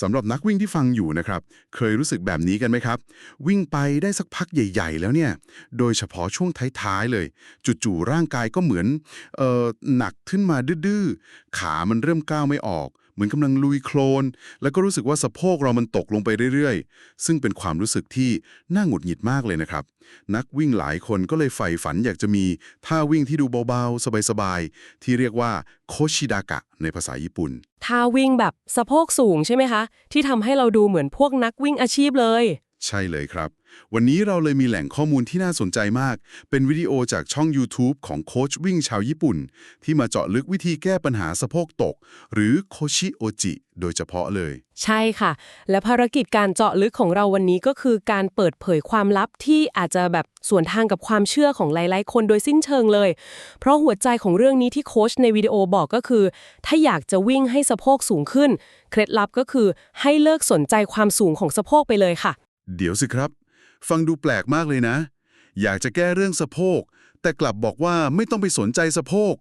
สำหรับนักวิ่งที่ฟังอยู่นะครับ เคยรู้สึกแบบนี้กันไหมครับ วิ่งไปได้สักพักใหญ่ ๆ แล้วเนี่ย โดยเฉพาะช่วงท้ายๆเลย จู่ๆร่างกายก็เหมือนเอ่อหนักขึ้นมาดื้อๆขามันเริ่มก้าวไม่ออก เหมือนกำลังลุยโคลน แล้วก็รู้สึกว่าสะโพกเรามันตกลงไปเรื่อยๆ ซึ่งเป็นความรู้สึกที่น่าหงุดหงิดมากเลยนะครับ นักวิ่งหลายคนก็เลยใฝ่ฝันอยากจะมีท่าวิ่งที่ดูเบาๆ สบายๆ ที่เรียกว่าโคชิดากะในภาษาญี่ปุ่น ท่าวิ่งแบบสะโพกสูงใช่ไหมคะ ที่ทำให้เราดูเหมือนพวกนักวิ่งอาชีพเลย ใช่เลยครับ วันนี้เราเลยมีแหล่งข้อมูลที่น่าสนใจมาก เป็นวิดีโอจากช่อง YouTube ของโค้ชวิ่งชาวญี่ปุ่น ที่มาเจาะลึกวิธีแก้ปัญหาสะโพกตก หรือโคชิโอจิโดยเฉพาะเลย ใช่ค่ะ และภารกิจการเจาะลึกของเราวันนี้ก็คือการเปิดเผยความลับที่อาจจะแบบสวนทางกับความเชื่อของหลาย ๆ คนโดยสิ้นเชิงเลย เพราะหัวใจของเรื่องนี้ที่โค้ชในวิดีโอบอกก็คือ ถ้าอยากจะวิ่งให้สะโพกสูงขึ้น เคล็ดลับก็คือให้เลิกสนใจความสูงของสะโพกไปเลยค่ะ เดี๋ยวสิครับ ฟังดูแปลกมากเลยนะ อยากจะแก้เรื่องสะโพก แต่กลับบอกว่าไม่ต้องไปสนใจสะโพก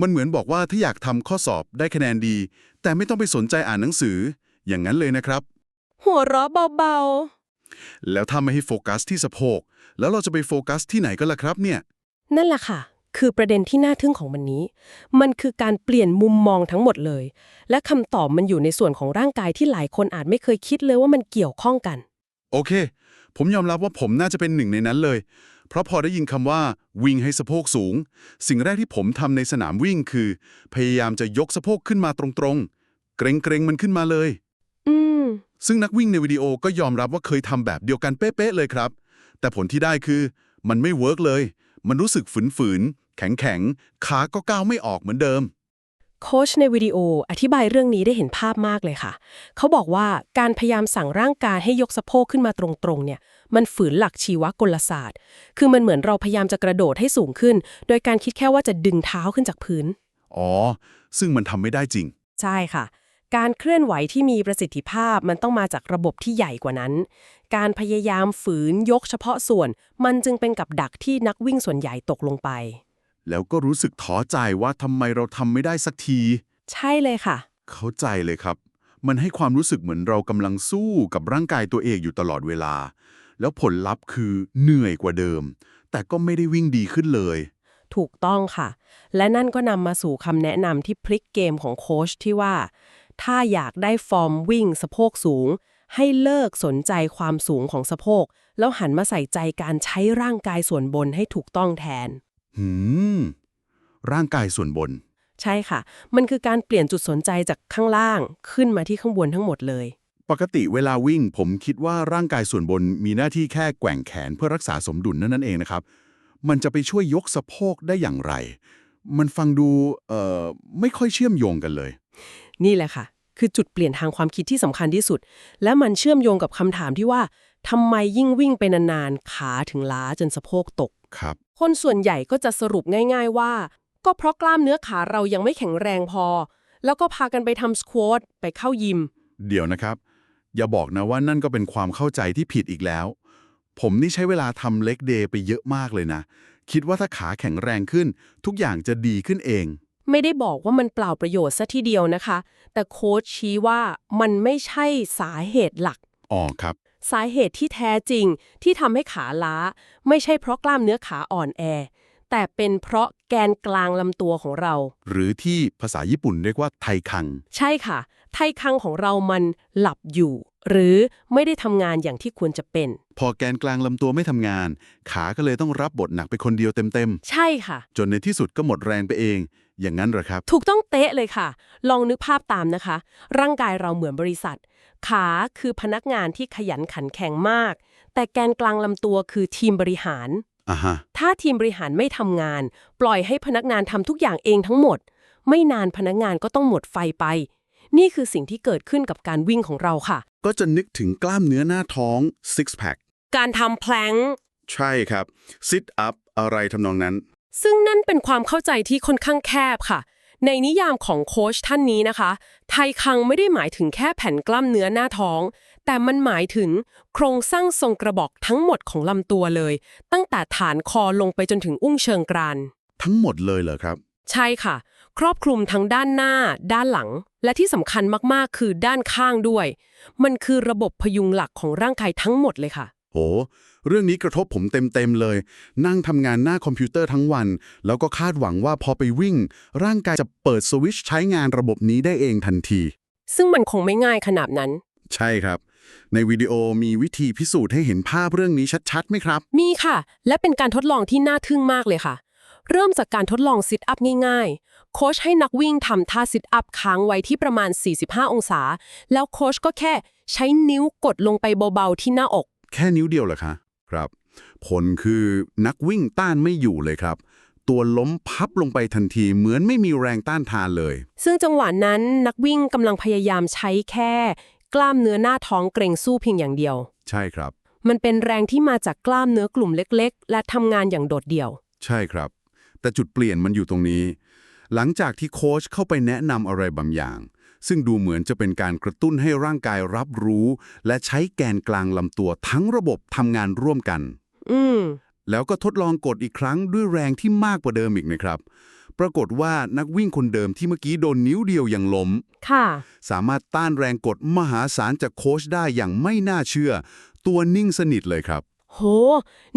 มันเหมือนบอกว่าถ้าอยากทำข้อสอบได้คะแนนดี แต่ไม่ต้องไปสนใจอ่านหนังสือ อย่างนั้นเลยนะครับ หัวเราะเบาแล้วถ้าไม่ให้โฟกัสที่สะโพก แล้วเราจะไปโฟกัสที่ไหนกันล่ะครับเนี่ย ๆ นั่นแหละค่ะ คือประเด็นที่น่าทึ่งของมันนี้ มันคือการเปลี่ยนมุมมองทั้งหมดเลย และคำตอบมันอยู่ในส่วนของร่างกายที่หลายคนอาจไม่เคยคิดเลยว่ามันเกี่ยวข้องกัน โอเค ผมยอมรับว่าผมน่าจะเป็นหนึ่งในนั้นเลย เพราะพอได้ยินคำว่า วิ่งให้สะโพกสูง สิ่งแรกที่ผมทำในสนามวิ่งคือ พยายามจะยกสะโพกขึ้นมาตรงๆ เกรงๆมันขึ้นมาเลย อืม ซึ่งนักวิ่งในวิดีโอก็ยอมรับว่าเคยทำแบบเดียวกันเป๊ะๆเลยครับ แต่ผลที่ได้คือ มันไม่เวิร์กเลย มันรู้สึกฝืนๆ แข็งๆ ขาก็ก้าวไม่ออกเหมือนเดิม โค้ชในวิดีโออธิบายเรื่องนี้ได้เห็นภาพมากเลยค่ะ เขาบอกว่าการพยายามสั่งร่างกายให้ยกสะโพกขึ้นมาตรงๆเนี่ย มันฝืนหลักชีวกลศาสตร์ คือมันเหมือนเราพยายามจะกระโดดให้สูงขึ้น โดยการคิดแค่ว่าจะดึงเท้าขึ้นจากพื้น อ๋อ ซึ่งมันทำไม่ได้จริง ใช่ค่ะ การเคลื่อนไหวที่มีประสิทธิภาพมันต้องมาจากระบบที่ใหญ่กว่านั้น การพยายามฝืนยกเฉพาะส่วน มันจึงเป็นกับดักที่นักวิ่งส่วนใหญ่ตกลงไป แล้วก็รู้สึกท้อใจว่าทำไมเราทำไม่ได้สักที ใช่เลยค่ะ เข้าใจเลยครับ มันให้ความรู้สึกเหมือนเรากำลังสู้กับร่างกายตัวเองอยู่ตลอดเวลา แล้วผลลัพธ์คือเหนื่อยกว่าเดิม แต่ก็ไม่ได้วิ่งดีขึ้นเลย ถูกต้องค่ะ และนั่นก็นำมาสู่คำแนะนำที่พลิกเกมของโค้ชที่ว่า ถ้าอยากได้ฟอร์มวิ่งสะโพกสูง ให้เลิกสนใจความสูงของสะโพก แล้วหันมาใส่ใจการใช้ร่างกายส่วนบนให้ถูกต้องแทน หืม ร่างกายส่วนบน ใช่ค่ะ มันคือการเปลี่ยนจุดสนใจจากข้างล่างขึ้นมาที่ข้างบนทั้งหมดเลย ปกติเวลาวิ่งผมคิดว่าร่างกายส่วนบนมีหน้าที่แค่แกว่งแขนเพื่อรักษาสมดุลนั่นนั่นเองนะครับ มันจะไปช่วยยกสะโพกได้อย่างไร มันฟังดูเอ่อไม่ค่อยเชื่อมโยงกันเลย นี่แหละค่ะ คือจุดเปลี่ยนทางความคิดที่สำคัญที่สุด และมันเชื่อมโยงกับคำถามที่ว่าทำไมยิ่งวิ่งไปนานๆขาถึงล้าจนสะโพกตก ครับ คนส่วนใหญ่ก็จะสรุปง่าย ๆว่า ก็เพราะกล้ามเนื้อขาเรายังไม่แข็งแรงพอ แล้วก็พากันไปทำสควอตไปเข้ายิม เดี๋ยวนะครับ อย่าบอกนะว่านั่นก็เป็นความเข้าใจที่ผิดอีกแล้ว ผมนี่ใช้เวลาทำเล็กเดย์ไปเยอะมากเลยนะ คิดว่าถ้าขาแข็งแรงขึ้น ทุกอย่างจะดีขึ้นเอง ไม่ได้บอกว่ามันเปล่าประโยชน์ซะทีเดียวนะคะ แต่โค้ชชี้ว่ามันไม่ใช่สาเหตุหลัก อ๋อครับ สาเหตุที่แท้จริงที่ทำให้ขาล้า ไม่ใช่เพราะกล้ามเนื้อขาอ่อนแอ แต่เป็นเพราะแกนกลางลำตัวของเรา หรือที่ภาษาญี่ปุ่นเรียกว่าไทคัง ใช่ค่ะ ไทคังของเรามันหลับอยู่ หรือไม่ได้ทำงานอย่างที่ควรจะเป็น พอแกนกลางลำตัวไม่ทำงาน ขาก็เลยต้องรับบทหนักไปคนเดียวเต็มใช่ค่ะ ๆ จนในที่สุดก็หมดแรงไปเอง อย่างนั้นเหรอครับ ถูกต้องเตะเลยค่ะ ลองนึกภาพตามนะคะ ร่างกายเราเหมือนบริษัท ขาคือพนักงานที่ขยันขันแข็งมาก แต่แกนกลางลำตัวคือทีมบริหารอ่าฮะถ้าทีมบริหารไม่ทำงาน ปล่อยให้พนักงานทำทุกอย่างเองทั้งหมด ไม่นานพนักงานก็ต้องหมดไฟไป นี่คือสิ่งที่เกิดขึ้นกับการวิ่งของเราค่ะ ก็จะนึกถึงกล้ามเนื้อหน้าท้อง six pack การทำแพลงใช่ครับ sit up อะไรทำนองนั้น ซึ่งนั่นเป็นความเข้าใจที่ค่อนข้างแคบค่ะ ในนิยามของโค้ชท่านนี้นะคะ ไทคังไม่ได้หมายถึงแค่แผ่นกล้ามเนื้อหน้าท้อง แต่มันหมายถึงโครงสร้างทรงกระบอกทั้งหมดของลำตัวเลย ตั้งแต่ฐานคอลงไปจนถึงอุ้งเชิงกราน ทั้งหมดเลยเหรอครับ ใช่ค่ะ ครอบคลุมทั้งด้านหน้า ด้านหลัง และที่สำคัญมากๆ คือด้านข้างด้วย มันคือระบบพยุงหลักของร่างกายทั้งหมดเลยค่ะ โหเรื่องนี้กระทบผมเต็มๆเลย นั่งทำงานหน้าคอมพิวเตอร์ทั้งวัน แล้วก็คาดหวังว่าพอไปวิ่ง ร่างกายจะเปิดสวิตช์ใช้งานระบบนี้ได้เองทันที ซึ่งมันคงไม่ง่ายขนาดนั้น ใช่ครับ ในวิดีโอมีวิธีพิสูจน์ให้เห็นภาพเรื่องนี้ชัดๆไหมครับ มีค่ะ และเป็นการทดลองที่น่าทึ่งมากเลยค่ะ เริ่มจากการทดลองซิทอัพง่ายๆ โค้ชให้นักวิ่งทำท่าซิทอัพค้างไว้ที่ประมาณ 45 องศา แล้วโค้ชก็แค่ใช้นิ้วกดลงไปเบาๆที่หน้าอก แค่นิ้วเดียวเหรอคะครับ ผลคือนักวิ่งต้านไม่อยู่เลยครับ ตัวล้มพับลงไปทันทีเหมือนไม่มีแรงต้านทานเลย ซึ่งจังหวะนั้นนักวิ่งกำลังพยายามใช้แค่ กล้ามเนื้อหน้าท้องเกรงสู้เพียงอย่างเดียว ใช่ครับ มันเป็นแรงที่มาจากกล้ามเนื้อกลุ่มเล็ก ๆ และทำงานอย่างโดดเดี่ยว ใช่ครับ แต่จุดเปลี่ยนมันอยู่ตรงนี้ หลังจากที่โค้ชเข้าไปแนะนำอะไรบางอย่าง ซึ่งดูเหมือนจะเป็นการกระตุ้นให้ร่างกายรับรู้ และใช้แกนกลางลำตัวทั้งระบบทำงานร่วมกัน อืมแล้วก็ทดลองกดอีกครั้งด้วยแรงที่มากกว่าเดิมอีกนะครับ ปรากฏว่านักวิ่งคนเดิมที่เมื่อกี้โดนนิ้วเดียวยังล้ม ค่ะ สามารถต้านแรงกดมหาศาลจากโค้ชได้อย่างไม่น่าเชื่อ ตัวนิ่งสนิทเลยครับ โห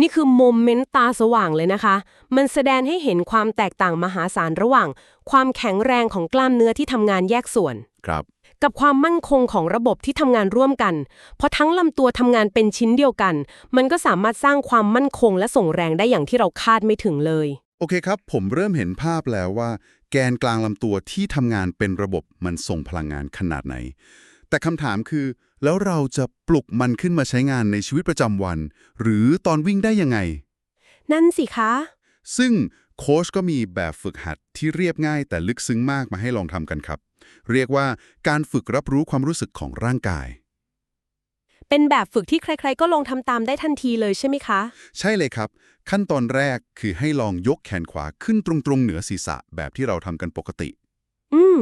นี่คือโมเมนต์ตาสว่างเลยนะคะ มันแสดงให้เห็นความแตกต่างมหาศาลระหว่าง ความแข็งแรงของกล้ามเนื้อที่ทำงานแยกส่วน ครับ กับความมั่นคงของระบบที่ทำงานร่วมกัน เพราะทั้งลำตัวทำงานเป็นชิ้นเดียวกัน มันก็สามารถสร้างความมั่นคงและส่งแรงได้อย่างที่เราคาดไม่ถึงเลย โอเคครับ ผมเริ่มเห็นภาพแล้วว่า แกนกลางลำตัวที่ทำงานเป็นระบบมันส่งพลังงานขนาดไหน แต่คำถามคือ แล้วเราจะปลุกมันขึ้นมาใช้งานในชีวิตประจำวัน หรือตอนวิ่งได้ยังไง นั่นสิคะ ซึ่งโค้ชก็มีแบบฝึกหัดที่เรียบง่ายแต่ลึกซึ้งมากมาให้ลองทำกันครับ เรียกว่าการฝึกรับรู้ความรู้สึกของร่างกาย เป็นแบบฝึกที่ใคร ๆ ก็ลงทำตามได้ทันทีเลยใช่ไหมคะ ใช่เลยครับ ขั้นตอนแรกคือให้ลองยกแขนขวาขึ้นตรงๆเหนือศีรษะแบบที่เราทำกันปกติ อืม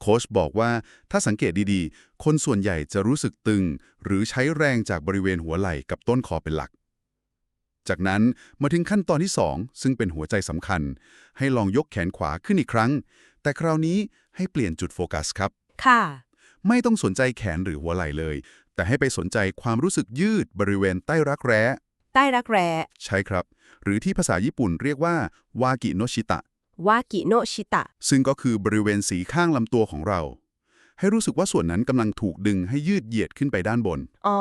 โค้ชบอกว่าถ้าสังเกตดีๆ คนส่วนใหญ่จะรู้สึกตึง หรือใช้แรงจากบริเวณหัวไหล่กับต้นคอเป็นหลัก จากนั้นมาถึงขั้นตอนที่ 2 ซึ่งเป็นหัวใจสำคัญ ให้ลองยกแขนขวาขึ้นอีกครั้ง แต่คราวนี้ให้เปลี่ยนจุดโฟกัสครับ ค่ะ ไม่ต้องสนใจแขนหรือหัวไหล่เลย แต่ให้ไปสนใจความรู้สึกยืดบริเวณใต้รักแร้ ใต้รักแร้ ใช่ครับ หรือที่ภาษาญี่ปุ่นเรียกว่าวากิโนชิตะ วากิโนชิตะ ซึ่งก็คือบริเวณสีข้างลำตัวของเรา ให้รู้สึกว่าส่วนนั้นกำลังถูกดึงให้ยืดเหยียดขึ้นไปด้านบน อ๋อ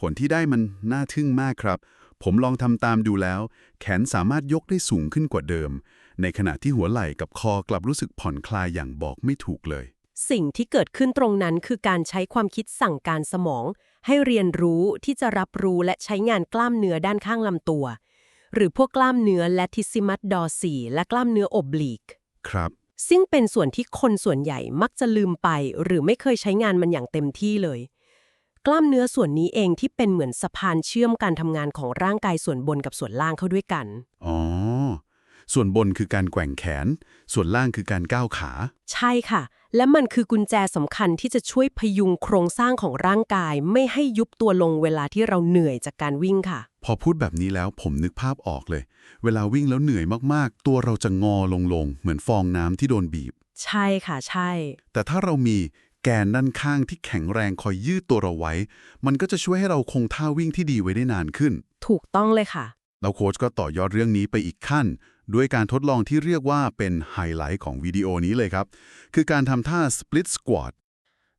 ผลที่ได้มันน่าทึ่งมากครับ ผมลองทำตามดูแล้ว แขนสามารถยกได้สูงขึ้นกว่าเดิม ในขณะที่หัวไหล่กับคอกลับรู้สึกผ่อนคลายอย่างบอกไม่ถูกเลย สิ่งที่เกิดขึ้นตรงนั้นคือการใช้ความคิดสั่งการสมอง ให้เรียนรู้ที่จะรับรู้และใช้งานกล้ามเนื้อด้านข้างลำตัว หรือพวกกล้ามเนื้อ latissimus dorsi และกล้ามเนื้อ oblique ครับ ซึ่งเป็นส่วนที่คนส่วนใหญ่มักจะลืมไป หรือไม่เคยใช้งานมันอย่างเต็มที่เลย กล้ามเนื้อส่วนนี้เองที่เป็นเหมือนสะพานเชื่อมการทำงานของร่างกายส่วนบนกับส่วนล่างเข้าด้วยกัน อ๋อ ส่วนบนคือการแกว่งแขน ส่วนล่างคือการก้าวขา ใช่ค่ะ และมันคือกุญแจสำคัญที่จะช่วยพยุงโครงสร้างของร่างกาย ไม่ให้ยุบตัวลงเวลาที่เราเหนื่อยจากการวิ่งค่ะ พอพูดแบบนี้แล้วผมนึกภาพออกเลย เวลาวิ่งแล้วเหนื่อยมากๆ ตัวเราจะงอลงๆเหมือนฟองน้ำที่โดนบีบ ใช่ค่ะใช่ แต่ถ้าเรามีแกนด้านข้างที่แข็งแรงคอยยืดตัวเราไว้ มันก็จะช่วยให้เราคงท่าวิ่งที่ดีไว้ได้นานขึ้น ถูกต้องเลยค่ะ แล้วโค้ชก็ต่อยอดเรื่องนี้ไปอีกขั้น ด้วยการทดลองที่เรียกว่าเป็นไฮไลท์ของวิดีโอนี้เลยครับ คือการทำท่า split squat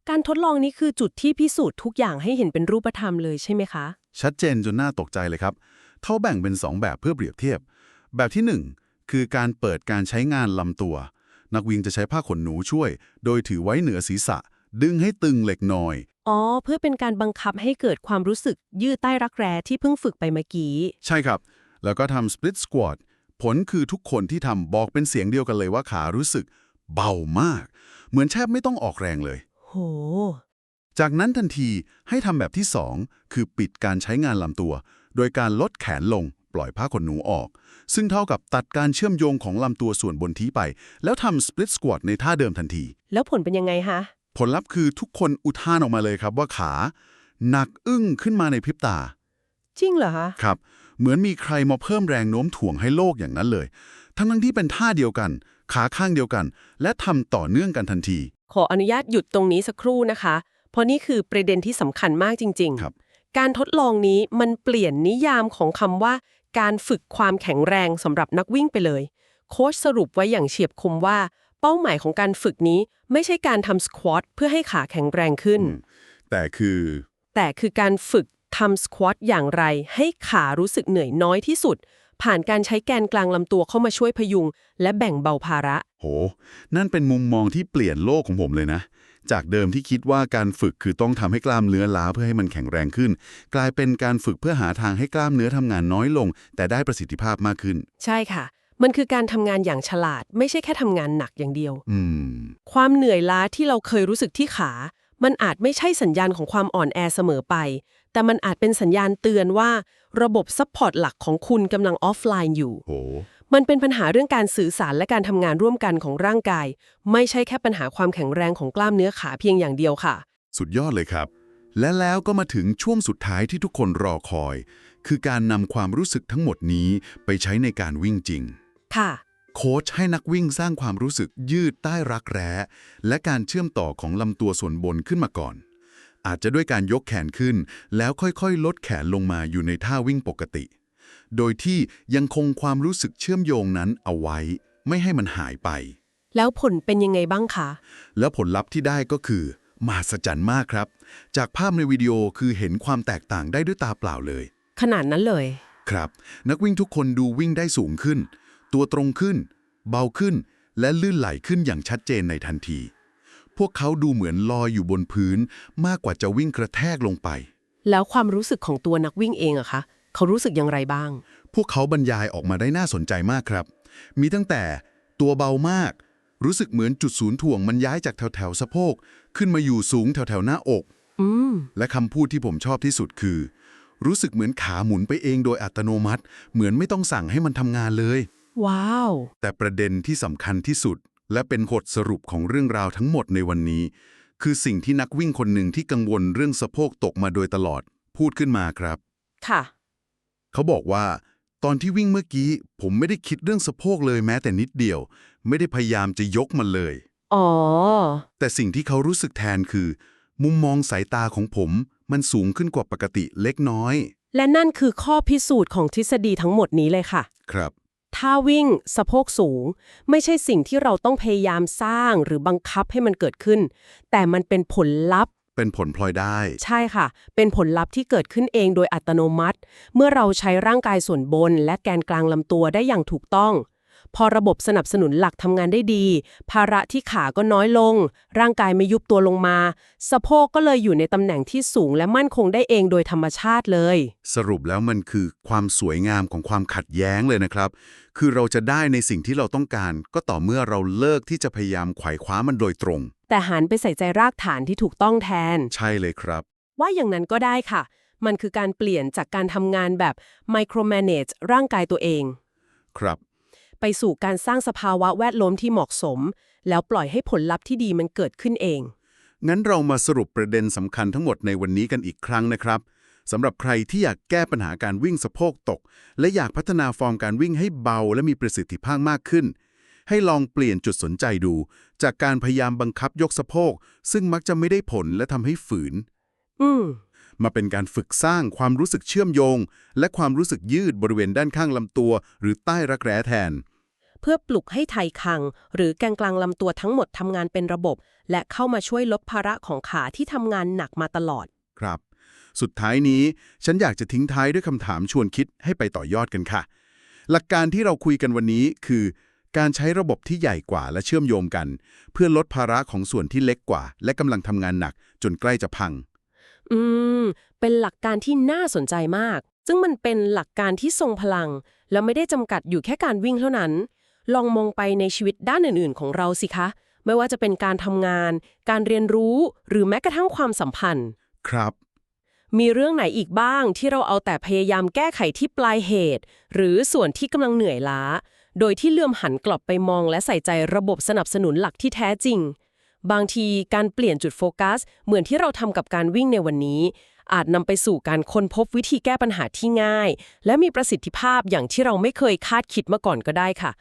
การทดลองนี้คือจุดที่พิสูจน์ทุกอย่างให้เห็นเป็นรูปธรรมเลยใช่ไหมคะ ชัดเจนจนน่าตกใจเลยครับเขาแบ่งเป็น 2 แบบเพื่อเปรียบเทียบ แบบที่ 1 คือการเปิดการใช้งานลำตัว นักวิ่งจะใช้ผ้าขนหนูช่วย โดยถือไว้เหนือศีรษะ ดึงให้ตึงเล็กน้อย อ๋อ เพื่อเป็นการบังคับให้เกิดความรู้สึกยืดใต้รักแร้ที่เพิ่งฝึกไปเมื่อกี้ ใช่ครับ แล้วก็ทำ split squat ผลคือทุกคนที่ทำบอกเป็นเสียงเดียวกันเลยว่าขารู้สึกเบามาก เหมือนแทบไม่ต้องออกแรงเลย โห จากนั้นทันทีให้ทำแบบที่ 2 คือปิดการใช้งานลำตัว โดยการลดแขนลงปล่อยผ้าขนหนูออก ซึ่งเท่ากับตัดการเชื่อมโยงของลำตัวส่วนบนทีไป แล้วทำ split squat ในท่าเดิมทันที แล้วผลเป็นยังไงคะ ผลลัพธ์คือทุกคนอุทานออกมาเลยครับว่าขา หนักอึ้งขึ้นมาในพริบตา จริงเหรอคะ ครับ เหมือนมีใครมาเพิ่มแรงโน้มถ่วงให้โลกอย่างนั้นเลย ทั้งทั้งที่เป็นท่าเดียวกัน ขาข้างเดียวกัน และทำต่อเนื่องกันทันที ขออนุญาตหยุดตรงนี้สักครู่นะคะ เพราะนี่คือประเด็นที่สำคัญมากจริงครับๆการทดลองนี้มันเปลี่ยนนิยามของคำว่า การฝึกความแข็งแรงสำหรับนักวิ่งไปเลย โค้ชสรุปไว้อย่างเฉียบคมว่า เป้าหมายของการฝึกนี้ไม่ใช่การทำสควอตเพื่อให้ขาแข็งแรงขึ้น แต่คือ แต่คือการฝึก ทำสควอตอย่างไรให้ขารู้สึกเหนื่อยน้อยที่สุด ผ่านการใช้แกนกลางลำตัวเข้ามาช่วยพยุง และแบ่งเบาภาระ โห นั่นเป็นมุมมองที่เปลี่ยนโลกของผมเลยนะ จากเดิมที่คิดว่าการฝึกคือต้องทำให้กล้ามเนื้อล้าเพื่อให้มันแข็งแรงขึ้น กลายเป็นการฝึกเพื่อหาทางให้กล้ามเนื้อทำงานน้อยลง แต่ได้ประสิทธิภาพมากขึ้น ใช่ค่ะ มันคือการทำงานอย่างฉลาด ไม่ใช่แค่ทำงานหนักอย่างเดียว อืม ความเหนื่อยล้าที่เราเคยรู้สึกที่ขา มันอาจไม่ใช่สัญญาณของความอ่อนแอเสมอไป แต่มันอาจเป็นสัญญาณเตือนว่าระบบซัพพอร์ตหลักของคุณกำลังออฟไลน์อยู่โหมันเป็นปัญหาเรื่องการสื่อสารและการทำงานร่วมกันของร่างกาย ไม่ใช่แค่ปัญหาความแข็งแรงของกล้ามเนื้อขาเพียงอย่างเดียวค่ะ สุดยอดเลยครับ และแล้วก็มาถึงช่วงสุดท้ายที่ทุกคนรอคอย คือการนำความรู้สึกทั้งหมดนี้ไปใช้ในการวิ่งจริง ค่ะ โค้ชให้นักวิ่งสร้างความรู้สึกยืดใต้รักแร้ และการเชื่อมต่อของลำตัวส่วนบนขึ้นมาก่อน อาจจะด้วยการยกแขนขึ้น แล้วค่อยๆ ลดแขนลงมาอยู่ในท่าวิ่งปกติ โดยที่ยังคงความรู้สึกเชื่อมโยงนั้นเอาไว้ ไม่ให้มันหายไป แล้วผลเป็นยังไงบ้างคะ แล้วผลลัพธ์ที่ได้ก็คือมหัศจรรย์มากครับ จากภาพในวิดีโอคือเห็นความแตกต่างได้ด้วยตาเปล่าเลย ขนาดนั้นเลย ครับ นักวิ่งทุกคนดูวิ่งได้สูงขึ้น ตัวตรงขึ้น เบาขึ้น และลื่นไหลขึ้นอย่างชัดเจนในทันที พวกเขาดูเหมือนลอยอยู่บนพื้นมากกว่าจะวิ่งกระแทกลงไป แล้วความรู้สึกของตัวนักวิ่งเองอะคะเขารู้สึกอย่างไรบ้าง พวกเขาบรรยายออกมาได้น่าสนใจมากครับ มีตั้งแต่ตัวเบามาก รู้สึกเหมือนจุดศูนย์ถ่วงมันย้ายจากแถวแถวๆสะโพก ขึ้นมาอยู่สูงแถวแถวๆหน้าอก อืม และคำพูดที่ผมชอบที่สุดคือ รู้สึกเหมือนขาหมุนไปเองโดยอัตโนมัติ เหมือนไม่ต้องสั่งให้มันทำงานเลย ว้าว แต่ประเด็นที่สำคัญที่สุด และเป็นบทสรุปของเรื่องราวทั้งหมดในวันนี้ คือสิ่งที่นักวิ่งคนหนึ่งที่กังวลเรื่องสะโพกตกมาโดยตลอด พูดขึ้นมาครับ ค่ะ เขาบอกว่า ตอนที่วิ่งเมื่อกี้ ผมไม่ได้คิดเรื่องสะโพกเลยแม้แต่นิดเดียว ไม่ได้พยายามจะยกมันเลย อ๋อ แต่สิ่งที่เขารู้สึกแทนคือ มุมมองสายตาของผม มันสูงขึ้นกว่าปกติเล็กน้อย และนั่นคือข้อพิสูจน์ของทฤษฎีทั้งหมดนี้เลยค่ะ ครับ ถ้าวิ่ง สะโพกสูง ไม่ใช่สิ่งที่เราต้องพยายามสร้างหรือบังคับให้มันเกิดขึ้น แต่มันเป็นผลลัพธ์ เป็นผลพลอยได้ ใช่ค่ะ เป็นผลลัพธ์ที่เกิดขึ้นเองโดยอัตโนมัติ เมื่อเราใช้ร่างกายส่วนบนและแกนกลางลำตัวได้อย่างถูกต้อง พอระบบสนับสนุนหลักทำงานได้ดี ภาระที่ขาก็น้อยลง ร่างกายไม่ยุบตัวลงมา สะโพกก็เลยอยู่ในตำแหน่งที่สูงและมั่นคงได้เองโดยธรรมชาติเลย สรุปแล้วมันคือความสวยงามของความขัดแย้งเลยนะครับ คือเราจะได้ในสิ่งที่เราต้องการ ก็ต่อเมื่อเราเลิกที่จะพยายามไขว่คว้ามันโดยตรง แต่หันไปใส่ใจรากฐานที่ถูกต้องแทน ใช่เลยครับ ว่าอย่างนั้นก็ได้ค่ะ มันคือการเปลี่ยนจากการทำงานแบบ micromanage ร่างกายตัวเอง ครับ ไปสู่การสร้างสภาวะแวดล้อมที่เหมาะสม แล้วปล่อยให้ผลลัพธ์ที่ดีมันเกิดขึ้นเอง งั้นเรามาสรุปประเด็นสำคัญทั้งหมดในวันนี้กันอีกครั้งนะครับสำหรับใครที่อยากแก้ปัญหาการวิ่งสะโพกตก และอยากพัฒนาฟอร์มการวิ่งให้เบา และมีประสิทธิภาพมากขึ้น ให้ลองเปลี่ยนจุดสนใจดู จากการพยายามบังคับยกสะโพก ซึ่งมักจะไม่ได้ผลและทำให้ฝืน อืม มาเป็นการฝึกสร้างความรู้สึกเชื่อมโยง และความรู้สึกยืดบริเวณด้านข้างลำตัว หรือใต้รักแร้แทน เพื่อปลุกให้ไทคัง หรือแกนกลางลำตัวทั้งหมดทำงานเป็นระบบ และเข้ามาช่วยลดภาระของขาที่ทำงานหนักมาตลอด ครับ สุดท้ายนี้ฉันอยากจะทิ้งท้ายด้วยคำถามชวนคิดให้ไปต่อยอดกันค่ะ หลักการที่เราคุยกันวันนี้คือการใช้ระบบที่ใหญ่กว่าและเชื่อมโยงกัน เพื่อลดภาระของส่วนที่เล็กกว่า และกำลังทำงานหนักจนใกล้จะพัง อืม เป็นหลักการที่น่าสนใจมาก ซึ่งมันเป็นหลักการที่ทรงพลัง และไม่ได้จำกัดอยู่แค่การวิ่งเท่านั้น ลองมองไปในชีวิตด้านอื่น ๆ ของเราสิคะ ไม่ว่าจะเป็นการทำงาน การเรียนรู้ หรือแม้กระทั่งความสัมพันธ์ ครับ มีเรื่องไหนอีกบ้างที่เราเอาแต่พยายามแก้ไขที่ปลายเหตุ หรือส่วนที่กำลังเหนื่อยล้า โดยที่เลื่อมหันกลับไปมองและใส่ใจระบบสนับสนุนหลักที่แท้จริง บางทีการเปลี่ยนจุดโฟกัส เหมือนที่เราทำกับการวิ่งในวันนี้ อาจนำไปสู่การค้นพบวิธีแก้ปัญหาที่ง่าย และมีประสิทธิภาพอย่างที่เราไม่เคยคาดคิดมาก่อนก็ได้ค่ะ